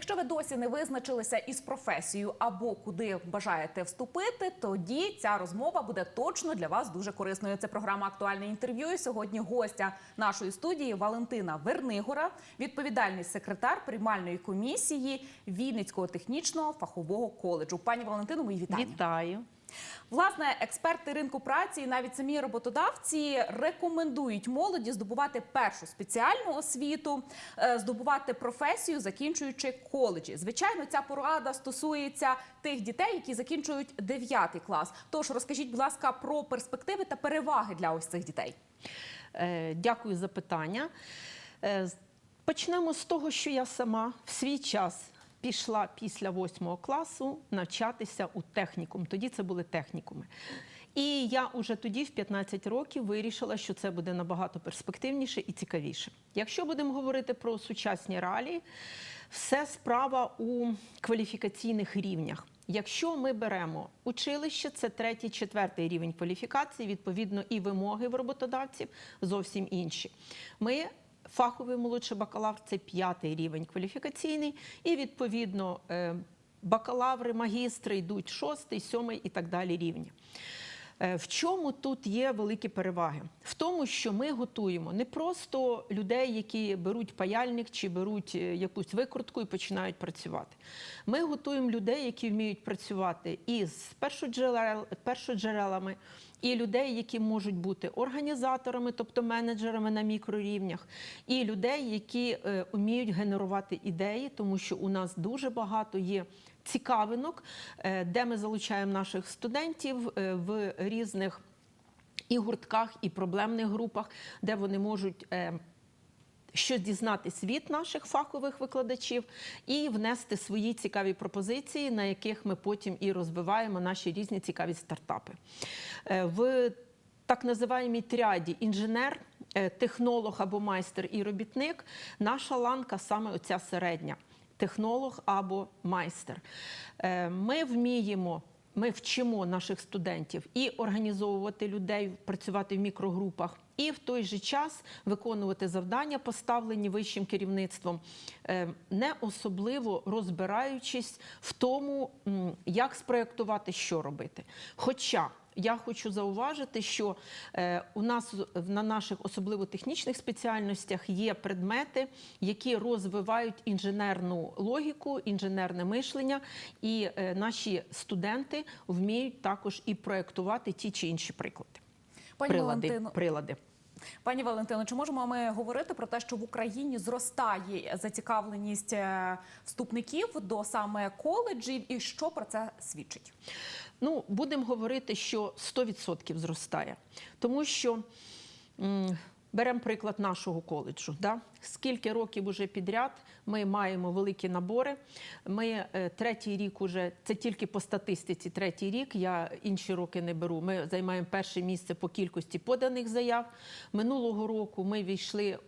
Якщо ви досі не визначилися із професією або куди бажаєте вступити, тоді ця розмова буде точно для вас дуже корисною. Це програма актуальне інтерв'ю. І сьогодні гостя нашої студії Валентина Вернигора, відповідальний секретар приймальної комісії Вінницького технічного фахового коледжу. Пані Валентино, мої вітання. Вітаю. Власне, експерти ринку праці і навіть самі роботодавці рекомендують молоді здобувати першу спеціальну освіту, е, здобувати професію, закінчуючи коледжі. Звичайно, ця порада стосується тих дітей, які закінчують 9 клас. Тож розкажіть, будь ласка, про перспективи та переваги для ось цих дітей. Е, Дякую за питання. Е, Почнемо з того, що я сама в свій час пішла після восьмого класу навчатися у технікум. Тоді це були технікуми. І я уже тоді, в 15 років, вирішила, що це буде набагато перспективніше і цікавіше. Якщо будемо говорити про сучасні реалії, все справа у кваліфікаційних рівнях. Якщо ми беремо училище, це третій, четвертий рівень кваліфікації, відповідно, і вимоги в роботодавців зовсім інші. Ми фаховий молодший бакалавр це п'ятий рівень кваліфікаційний, і відповідно е, бакалаври, магістри йдуть шостий, сьомий і так далі рівні. Е, В чому тут є великі переваги? В тому, що ми готуємо не просто людей, які беруть паяльник чи беруть е, якусь викрутку і починають працювати. Ми готуємо людей, які вміють працювати із першоджерел, першоджерелами, і людей, які можуть бути організаторами, тобто менеджерами на мікрорівнях, і людей, які е, вміють генерувати ідеї, тому що у нас дуже багато є цікавинок, е, де ми залучаємо наших студентів е, в різних і гуртках, і проблемних групах, де вони можуть. е, Щось дізнатись від наших фахових викладачів і внести свої цікаві пропозиції, на яких ми потім і розвиваємо наші різні цікаві стартапи. В так називаємій тріаді інженер, технолог або майстер і робітник, наша ланка саме оця середня технолог або майстер. Е, Ми вміємо. Ми вчимо наших студентів і організовувати людей, працювати в мікрогрупах, і в той же час виконувати завдання, поставлені вищим керівництвом, е, не особливо розбираючись в тому, як спроєктувати, що робити. Хоча я хочу зауважити, що е, у нас на наших особливо технічних спеціальностях є предмети, які розвивають інженерну логіку, інженерне мишлення, і е, наші студенти вміють також і проєктувати ті чи інші приклади. Пані прилади, Валентино, прилади. Пані Валентино, чи можемо ми говорити про те, що в Україні зростає зацікавленість е, вступників до саме коледжів, і що про це свідчить? Ну, будемо говорити, що 100% зростає. Тому що беремо приклад нашого коледжу. Да? Скільки років уже підряд ми маємо великі набори. Ми е, третій рік уже, це тільки по статистиці, третій рік, я інші роки не беру. Ми займаємо перше місце по кількості поданих заяв. Минулого року ми війшли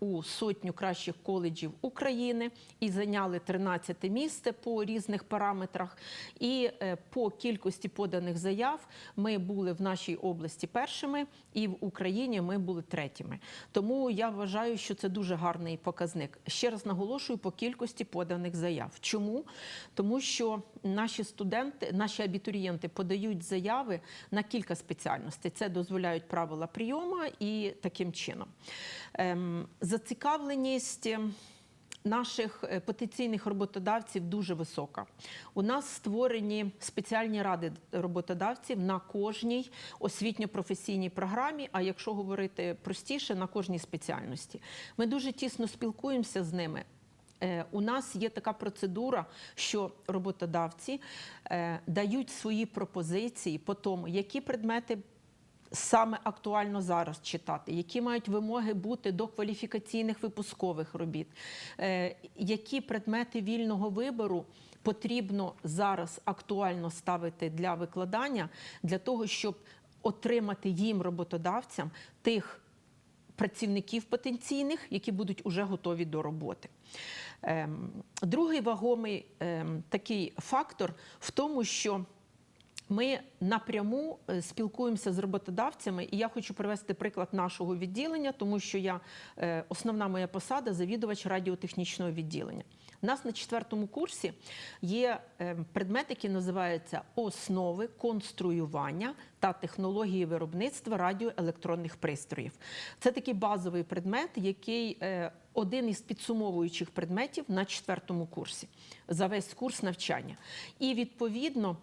у сотню кращих коледжів України і зайняли 13 місце по різних параметрах. І е, по кількості поданих заяв ми були в нашій області першими, і в Україні ми були третіми. Тому я вважаю, що це дуже гарний показник. Ще раз наголошую по кількості поданих заяв. Чому? Тому що наші студенти, наші абітурієнти подають заяви на кілька спеціальностей. Це дозволяють правила прийому і таким чином. Ем, Зацікавленість. ем, Наших е, потенційних роботодавців дуже висока. У нас створені спеціальні ради роботодавців на кожній освітньо-професійній програмі. А якщо говорити простіше, на кожній спеціальності. Ми дуже тісно спілкуємося з ними. Е, У нас є така процедура, що роботодавці е, дають свої пропозиції по тому, які предмети саме актуально зараз читати, які мають вимоги бути до кваліфікаційних випускових робіт, е, які предмети вільного вибору потрібно зараз актуально ставити для викладання, для того, щоб отримати їм роботодавцям тих працівників потенційних, які будуть уже готові до роботи. Ем, Другий вагомий ем, такий фактор в тому, що ми напряму е, спілкуємося з роботодавцями, і я хочу привести приклад нашого відділення, тому що я е, основна моя посада завідувач радіотехнічного відділення. У нас на четвертому курсі є е, предмет, який називається основи конструювання та технології виробництва радіоелектронних пристроїв. Це такий базовий предмет, який один із підсумовуючих предметів на четвертому курсі за весь курс навчання. І відповідно.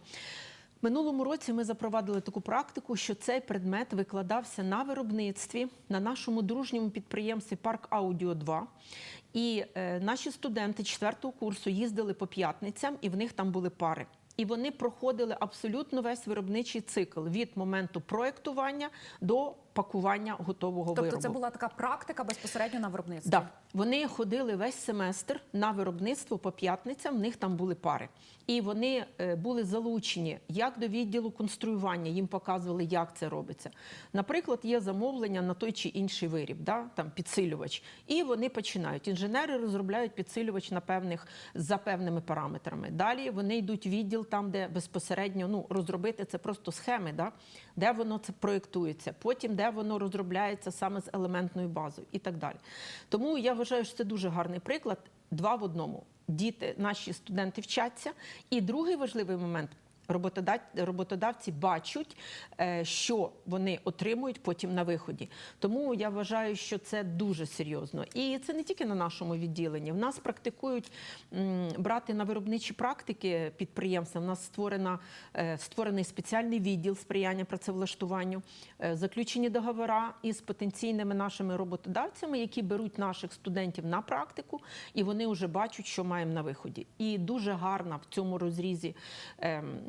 Минулому році ми запровадили таку практику, що цей предмет викладався на виробництві на нашому дружньому підприємстві Парк Аудіо 2. І е, наші студенти четвертого курсу їздили по п'ятницям, і в них там були пари. І вони проходили абсолютно весь виробничий цикл від моменту проєктування до пакування готового Тобто виробу. це була така практика безпосередньо на виробництві. Да. Вони ходили весь семестр на виробництво по п'ятницям, в них там були пари. І вони е, були залучені як до відділу конструювання, їм показували, як це робиться. Наприклад, є замовлення на той чи інший виріб, да? там підсилювач. І вони починають. Інженери розробляють підсилювач на певних, за певними параметрами. Далі вони йдуть в відділ там, де безпосередньо ну, розробити це просто схеми, да? де воно це проєктується, потім де воно розробляється саме з елементною базою і так далі. Тому я вважаю, що це дуже гарний приклад. Два в одному. Діти, наші студенти вчаться. І другий важливий момент. Роботодав- Роботодавці бачать, е, що вони отримують потім на виході. Тому я вважаю, що це дуже серйозно. І це не тільки на нашому відділенні. В нас практикують брати на виробничі практики підприємства. У нас створена, е, створений спеціальний відділ сприяння працевлаштуванню, е, заключені договори із потенційними нашими роботодавцями, які беруть наших студентів на практику, і вони вже бачать, що маємо на виході. І дуже гарна в цьому розрізі ем,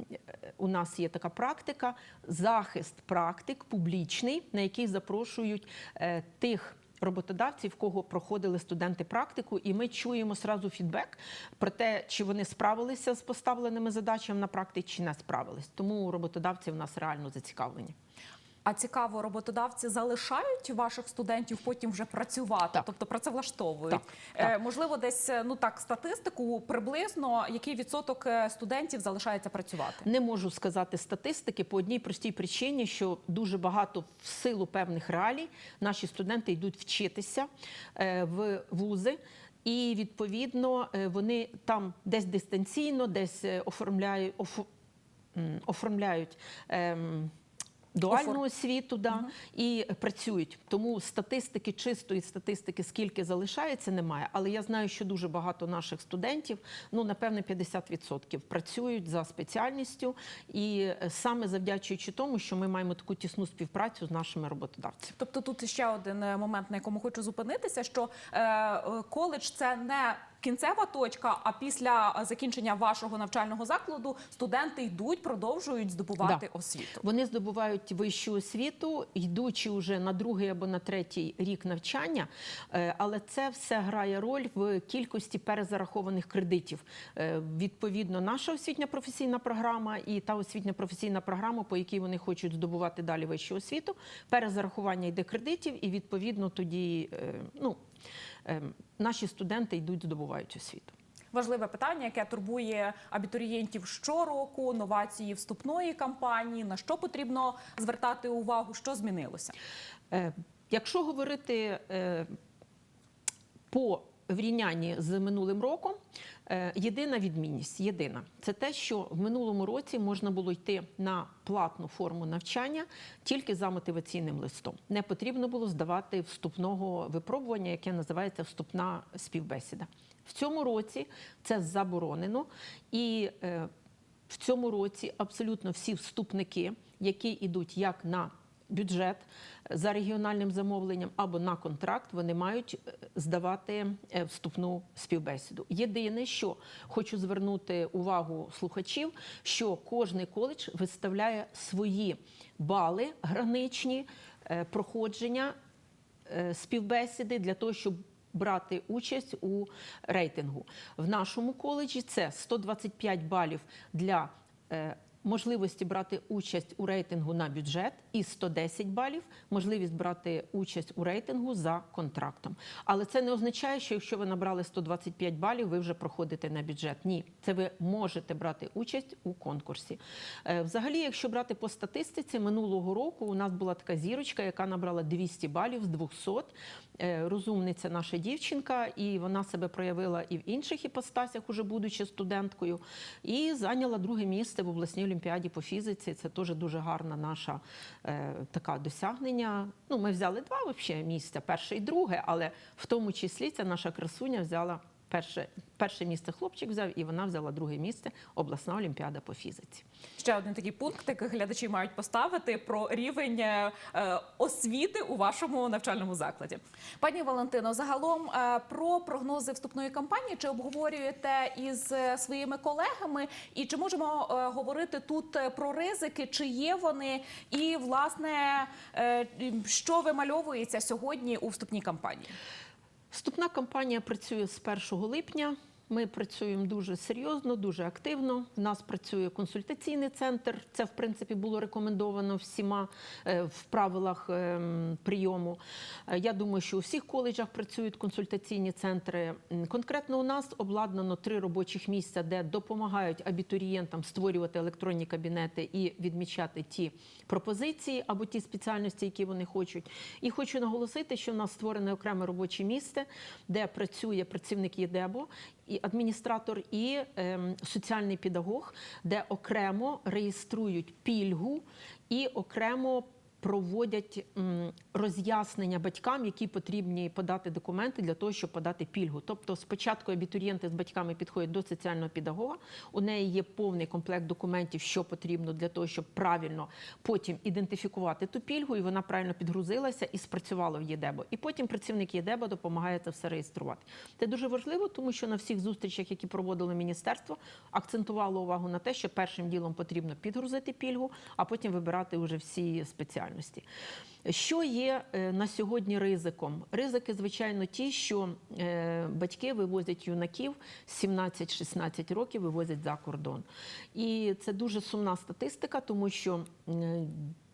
у нас є така практика захист практик публічний, на який запрошують е, тих. Роботодавців, кого проходили студенти практику, і ми чуємо сразу фідбек про те, чи вони справилися з поставленими задачами на практиці, чи не справились. Тому роботодавці в нас реально зацікавлені. А цікаво, роботодавці залишають ваших студентів потім вже працювати, Так. тобто працевлаштовують. Так, Е, можливо, десь е, ну так статистику приблизно який відсоток е, студентів залишається працювати. Не можу сказати статистики по одній простій причині, що дуже багато в силу певних реалій наші студенти йдуть вчитися е, в вузи. І відповідно е, вони там десь дистанційно, десь е, оформляють, оформляють ем, дуальну освіту да, і працюють. Тому статистики, чистої статистики, скільки залишається, немає. Але я знаю, що дуже багато наших студентів, ну напевне, 50% працюють за спеціальністю, і е, саме завдячуючи тому, що ми маємо таку тісну співпрацю з нашими роботодавцями. Тобто тут ще один е, момент, на якому хочу зупинитися, що е, е, коледж це не кінцева точка, а після е, закінчення вашого навчального закладу студенти йдуть, продовжують здобувати освіту. Вони здобувають вищу освіту, йдучи вже на другий або на третій рік навчання, Е, але це все грає роль в кількості перезарахованих кредитів. Е, Відповідно, наша освітня професійна програма і та освітня професійна програма, по якій вони хочуть здобувати далі вищу освіту, перезарахування йде кредитів, і відповідно тоді ну, наші студенти йдуть, здобувають освіту. Важливе питання, яке турбує абітурієнтів щороку, новації вступної кампанії. На що потрібно звертати увагу, що змінилося? Е, Якщо говорити е, по врівнянні з минулим роком, єдина відмінність, єдина, це те, що в минулому році можна було йти на платну форму навчання тільки за мотиваційним листом. Не потрібно було здавати вступного випробування, яке називається вступна співбесіда. В цьому році це заборонено і е, в цьому році абсолютно всі вступники, які йдуть як на бюджет за регіональним замовленням або на контракт, вони мають е, здавати е, вступну співбесіду. Єдине, що хочу звернути увагу слухачів, що кожний коледж виставляє свої бали граничні е, проходження співбесіди для того, щоб брати участь у рейтингу. В нашому коледжі це 125 балів для можливості брати участь у рейтингу на бюджет і 110 балів, можливість брати участь у рейтингу за контрактом. Але це не означає, що якщо ви набрали 125 балів, ви вже проходите на бюджет. Ні, це ви можете брати участь у конкурсі. Е, Взагалі, якщо брати по статистиці, минулого року у нас була така зірочка, яка набрала 200 балів з 200. Е, Розумниця наша дівчинка, і вона себе проявила і в інших іпостасях, уже будучи студенткою, і зайняла друге місце в обласній олімпіаді по фізиці. Це теж дуже гарна наша е, така досягнення. Ну, ми взяли два місця, перше і друге, але в тому числі ця наша красуня взяла. Перше, перше місце хлопчик взяв, і вона взяла друге місце обласна олімпіада по фізиці. Ще один такий пункт, який глядачі мають поставити про рівень е, е, освіти у вашому навчальному закладі. Пані Валентино, загалом е, про прогнози вступної кампанії чи обговорюєте із е, своїми колегами, і чи можемо е, говорити тут е, про ризики, чи є вони, і власне е, що вимальовується сьогодні у вступній кампанії? Вступна кампанія працює з 1 липня. Ми працюємо дуже серйозно, дуже активно. В нас працює консультаційний центр. Це в принципі було рекомендовано всіма е, в правилах ем, прийому. Е, Я думаю, що у всіх коледжах працюють консультаційні центри. Конкретно у нас обладнано три робочих місця, де допомагають абітурієнтам створювати електронні кабінети і відмічати ті пропозиції або ті спеціальності, які вони хочуть. І хочу наголосити, що в нас створене окреме робоче місце, де працює працівник ЄДЕБО, і адміністратор, і ем, соціальний педагог, де окремо реєструють пільгу і окремо. Проводять роз'яснення батькам, які потрібні подати документи для того, щоб подати пільгу. Тобто, спочатку абітурієнти з батьками підходять до соціального педагога. У неї є повний комплект документів, що потрібно для того, щоб правильно потім ідентифікувати ту пільгу, і вона правильно підгрузилася і спрацювала в ЄДЕБО. І потім працівник ЄДЕБО допомагає це все реєструвати. Це дуже важливо, тому що на всіх зустрічах, які проводило міністерство, акцентувало увагу на те, що першим ділом потрібно підгрузити пільгу, а потім вибирати вже всі спеціальності. Що є е, на сьогодні ризиком? Ризики, звичайно, ті, що е, батьки вивозять юнаків 17-16 років, вивозять за кордон. І це дуже сумна статистика, тому що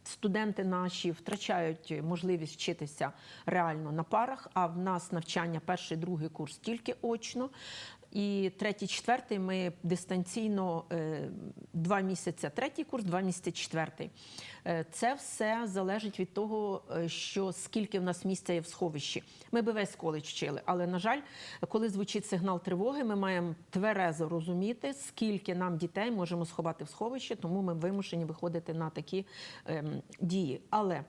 студенти наші втрачають можливість вчитися реально на парах, а в нас навчання перший, другий курс тільки очно. І третій, четвертий ми дистанційно е, два місяці третій курс, два місяці четвертий. Е, Це все залежить від того, е, що скільки в нас місця є в сховищі. Ми би весь коледж вчили, але на жаль, коли звучить сигнал тривоги, ми маємо тверезо розуміти, скільки нам дітей можемо сховати в сховище, тому ми вимушені виходити на такі ем, дії. Але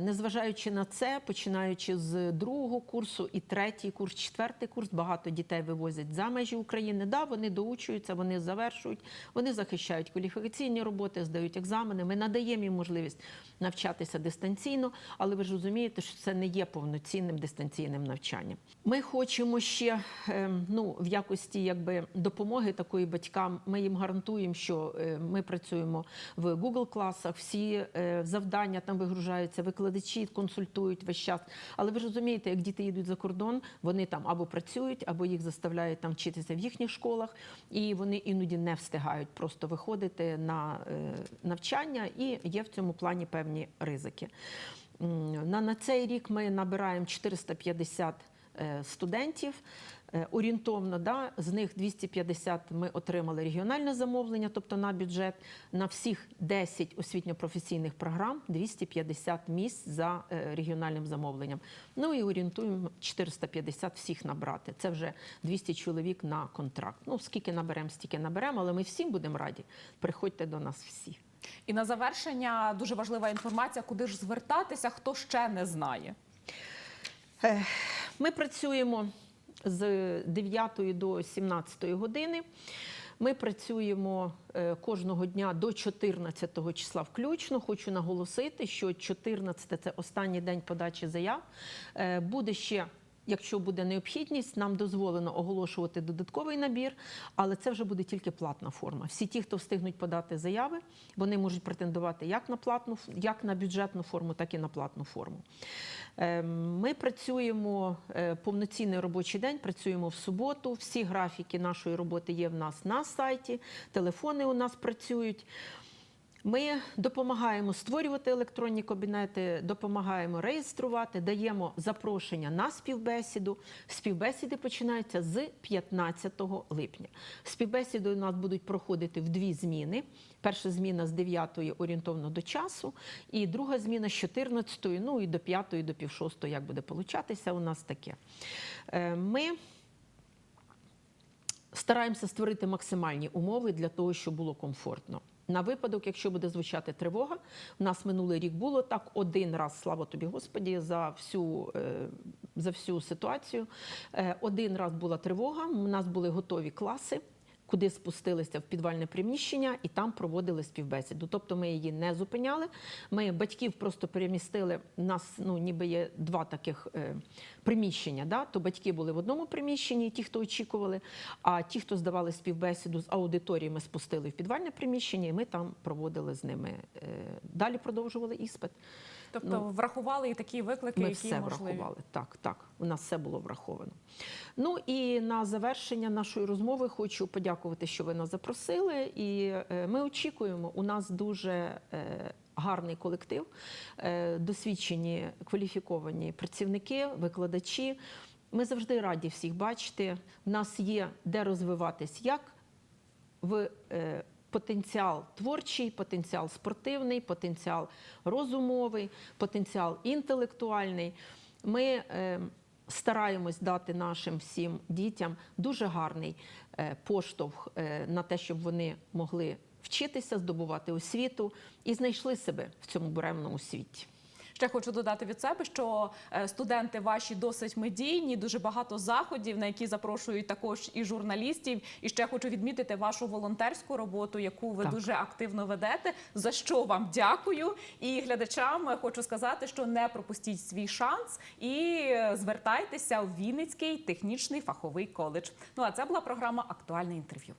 незважаючи на це, починаючи з другого курсу і третій курс, четвертий курс, багато дітей вивозять за межі України. Да, вони доучуються, вони завершують, вони захищають кваліфікаційні роботи, здають екзамени. Ми надаємо їм можливість навчатися дистанційно, але ви ж розумієте, що це не є повноцінним дистанційним навчанням. Ми хочемо ще ем, ну, в якості якби допомоги такої батькам. Ми їм гарантуємо, що е, ми працюємо в Google класах, всі е, завдання там вигружаються, викладачі консультують весь час. Але ви ж розумієте, як діти їдуть за кордон, вони там або працюють, або їх заставляють там вчитися в їхніх школах, і вони іноді не встигають просто виходити на е, навчання, і є в цьому плані певні ризики. На, на цей рік ми набираємо 450 е, студентів. Е, Орієнтовно, да, з них 250 ми отримали регіональне замовлення, тобто на бюджет. На всіх 10 освітньо-професійних програм 250 місць за е, регіональним замовленням. Ну і орієнтуємо 450 всіх набрати. Це вже 200 чоловік на контракт. Ну, скільки наберемо, стільки наберемо, але ми всім будемо раді. Приходьте до нас всі. І на завершення дуже важлива інформація, куди ж звертатися, хто ще не знає. Е, Ми працюємо з 9 до 17 години. Ми працюємо е, кожного дня до 14 числа включно. Хочу наголосити, що 14 – це останній день подачі заяв. Е, Буде ще якщо буде необхідність, нам дозволено оголошувати додатковий набір, але це вже буде тільки платна форма. Всі ті, хто встигнуть подати заяви, вони можуть претендувати як на платну, як на бюджетну форму, так і на платну форму. Е, Ми працюємо е, повноцінний робочий день, працюємо в суботу. Всі графіки нашої роботи є в нас на сайті, телефони у нас працюють. Ми допомагаємо створювати електронні кабінети, допомагаємо реєструвати, даємо запрошення на співбесіду. Співбесіди починаються з 15 липня. Співбесіди у нас будуть проходити в дві зміни. Перша зміна з 9 орієнтовно до часу, і друга зміна з 14, ну і до 5, до пів 6, як буде получатися, у нас таке. Е, Ми стараємося створити максимальні умови для того, щоб було комфортно. На випадок, якщо буде звучати тривога, у нас минулий рік було так один раз, слава тобі, Господі, за всю, е, за всю ситуацію. Е, Один раз була тривога, у нас були готові класи. Куди спустилися в підвальне приміщення і там проводили співбесіду. Тобто ми її не зупиняли. Ми батьків просто перемістили. Нас ну ніби є два таких е, приміщення. Да? То батьки були в одному приміщенні, ті, хто очікували. А ті, хто здавали співбесіду з аудиторії, ми спустили в підвальне приміщення, і ми там проводили з ними. Е, далі продовжували іспит. Тобто Ну, врахували і такі виклики, Ми які все можливі. врахували. Так, так. У нас все було враховано. Ну і на завершення нашої розмови хочу подякувати, що ви нас запросили. І е, ми очікуємо. У нас дуже е, гарний колектив, е, досвідчені кваліфіковані працівники, викладачі. Ми завжди раді всіх бачити. У нас є де розвиватись як в потенціал творчий, потенціал спортивний, потенціал розумовий, потенціал інтелектуальний. Ми е, стараємось дати нашим всім дітям дуже гарний е, поштовх е, на те, щоб вони могли вчитися, здобувати освіту і знайшли себе в цьому буремному світі. Ще хочу додати від себе, що е, студенти ваші досить медійні, дуже багато заходів, на які запрошують також і журналістів. І ще хочу відмітити вашу волонтерську роботу, яку ви Так. дуже активно ведете. За що вам дякую. І глядачам е, хочу сказати, що не пропустіть свій шанс і е, звертайтеся у Вінницький технічний фаховий коледж. Ну а це була програма Актуальне інтерв'ю.